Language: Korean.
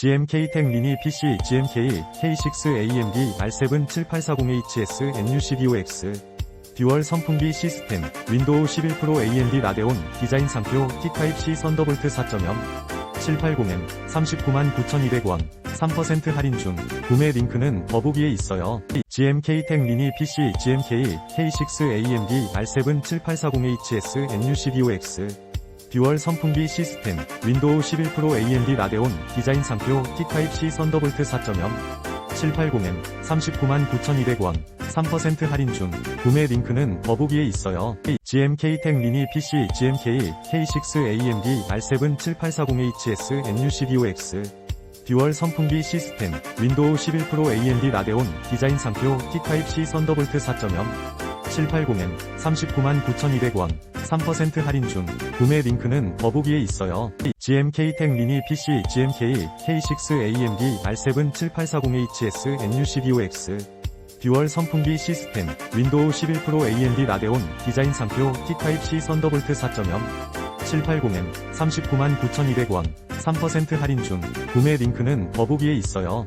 GMK 텍 미니 PC GMK K6 AMD R7 7840HS NU12OX 듀얼 선풍기 시스템 윈도우 11 프로 AMD 라데온 디자인 상표 T타입C 썬더볼트 4.0 780M 39만 9,200원 3% 할인 중 구매 링크는 더보기에 있어요. GMK 텍 미니 PC GMK K6 AMD R7 7840HS NU12OX 듀얼 선풍기 시스템 윈도우 11 프로 AMD 라데온 디자인 상표 T타입C 썬더볼트 4.0 780M 39만 9,200원 3% 할인 중 구매 링크는 더보기에 있어요. GMK 텍 미니 PC GMK K6 AMD R7 7840HS NU12OX 듀얼 선풍기 시스템 윈도우 11 프로 AMD 라데온 디자인 상표 T타입C 썬더볼트 4.0 780M 39만 9,200원 3% 할인 중 구매 링크는 더보기에 있어요. GMK 텍 미니 PC GMK K6 AMD R7 7840HS NU12OX 듀얼 선풍기 시스템 윈도우 11 프로 AMD 라데온 디자인 상표 T타입C 썬더볼트 4.0 780M 39만 9,200원 3% 할인 중 구매 링크는 더보기에 있어요.